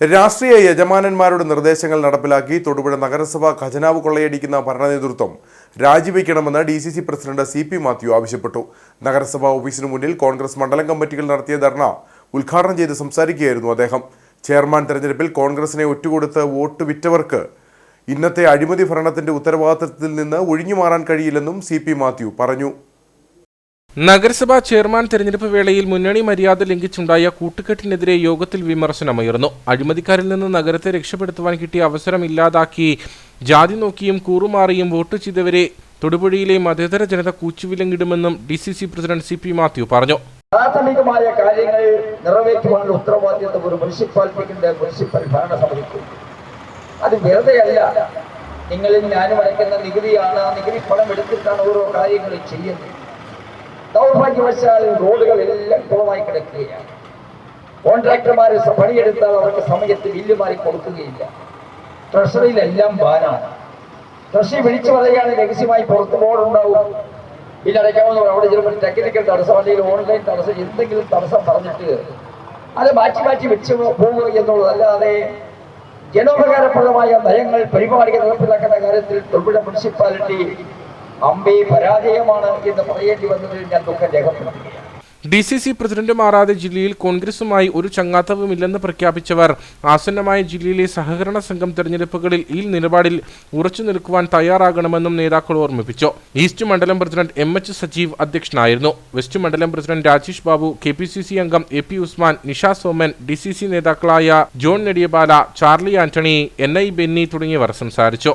രാഷ്ട്രീയ യജമാനന്മാരുടെ നിർദ്ദേശങ്ങൾ നടപ്പിലാക്കി തൊടുപുഴ നഗരസഭ ഖജനാവ് കൊള്ളയടിക്കുന്ന ഭരണ നേതൃത്വം രാജിവെക്കണമെന്ന് D C C president C P Mathew ആവശ്യപ്പെട്ടു. നഗരസഭാ ഓഫീസിനു മുന്നിൽ കോൺഗ്രസ് മണ്ഡലം കമ്മിറ്റികൾ നടത്തിയ ധർണ ഉദ്ഘാടനം ചെയ്ത് സംസാരിക്കുകയായിരുന്നു അദ്ദേഹം. ചെയർമാൻ തെരഞ്ഞെടുപ്പിൽ കോൺഗ്രസിനെ ഒറ്റുകൊടുത്ത് വോട്ട് വിറ്റവർക്ക് ഇന്നത്തെ അഴിമതി ഭരണത്തിന്റെ ഉത്തരവാദിത്തത്തിൽ നിന്ന് ഒഴിഞ്ഞു മാറാൻ കഴിയില്ലെന്നും സി പി മാത്യു പറഞ്ഞു. നഗരസഭാ ചെയർമാൻ തെരഞ്ഞെടുപ്പ് വേളയിൽ മുന്നണി മര്യാദ ലംഘിച്ചുണ്ടായ കൂട്ടുകെട്ടിനെതിരെ യോഗത്തിൽ വിമർശനമുയർന്നു. അഴിമതിക്കാരിൽ നിന്ന് നഗരത്തെ രക്ഷപ്പെടുത്തുവാൻ കിട്ടിയ അവസരം ഇല്ലാതാക്കി ജാതി നോക്കിയും കൂറുമാറിയും വോട്ട് ചെയ്തവരെ തൊടുപുഴയിലെ മതേതര ജനത കൂച്ചുവിലങ്ങിടുമെന്നും D C C president C P Mathew പറഞ്ഞു. പ്രാഥമികമായ കാര്യങ്ങൾ നിറവേറ്റുവാനുള്ള ഉത്തരവാദിത്വം ഒരു മുനിസിപ്പാലിറ്റിക്കുണ്ട് മുനിസിപ്പൽ ഭരണസമിതിക്കും. അത് വെറുതെയല്ല. നിങ്ങളിൽ ഞാനും അടയ്ക്കുന്ന നികുതിയാണ് നികുതി പണം എടുത്തിട്ടാണ് ഓരോ കാര്യങ്ങളും ചെയ്യുന്നത്. ദൗർഭാഗ്യവശാൽ റോഡുകളെല്ലാം കുളമായി കിടക്കുകയാണ്. കോൺട്രാക്ടർമാർ പണിയെടുത്താൽ അവർക്ക് സമയത്ത് ബില്ല് മാറി കൊടുക്കുകയില്ല. ട്രഷറിയിലെല്ലാം ബാനാണ്. ട്രഷറി വിളിച്ചു പറയുകയാണ് രഹസ്യമായി പുറത്ത് ബോർഡുണ്ടാവും ബില്ലടയ്ക്കാമെന്ന് അവിടെ ചിലപ്പോൾ ടെക്നിക്കൽ തടസ്സം അല്ലെങ്കിൽ ഓൺലൈൻ തടസ്സം എന്തെങ്കിലും തടസ്സം പറഞ്ഞിട്ട് അത് മാറ്റി മാറ്റി വെച്ച് പോവുക എന്നുള്ളതല്ലാതെ ജനോപകാരപ്രദമായ നയങ്ങൾ പരിപാടികൾ നടപ്പിലാക്കുന്ന കാര്യത്തിൽ തൊടുപുഴ മുനിസിപ്പാലിറ്റി അമ്പേ പരാജയമാണ് എന്ന് പറയേണ്ടി വന്നതിൽ ഞാൻ ദുഃഖം രേഖപ്പെടുത്തുകയാണ് ഡി സി സി പ്രസിഡന്റ് മാറാതെ ജില്ലയിൽ കോൺഗ്രസുമായി ഒരു ചങ്ങാത്തവുമില്ലെന്ന് പ്രഖ്യാപിച്ചവർ ആസന്നമായ ജില്ലയിലെ സഹകരണ സംഘം തെരഞ്ഞെടുപ്പുകളിൽ ഈ നിലപാടിൽ ഉറച്ചു നിൽക്കുവാൻ തയ്യാറാകണമെന്നും നേതാക്കൾ ഓർമ്മിപ്പിച്ചു. ഈസ്റ്റ് മണ്ഡലം പ്രസിഡന്റ് എം എച്ച് സജീവ് അധ്യക്ഷനായിരുന്നു. വെസ്റ്റ് മണ്ഡലം president Rajesh Babu K P C C അംഗം A P Usman Nisha Soman D C C നേതാക്കളായ ജോൺ നെടിയബാല ചാർലി ആന്റണി എൻ ഐ ബെന്നി തുടങ്ങിയവർ സംസാരിച്ചു.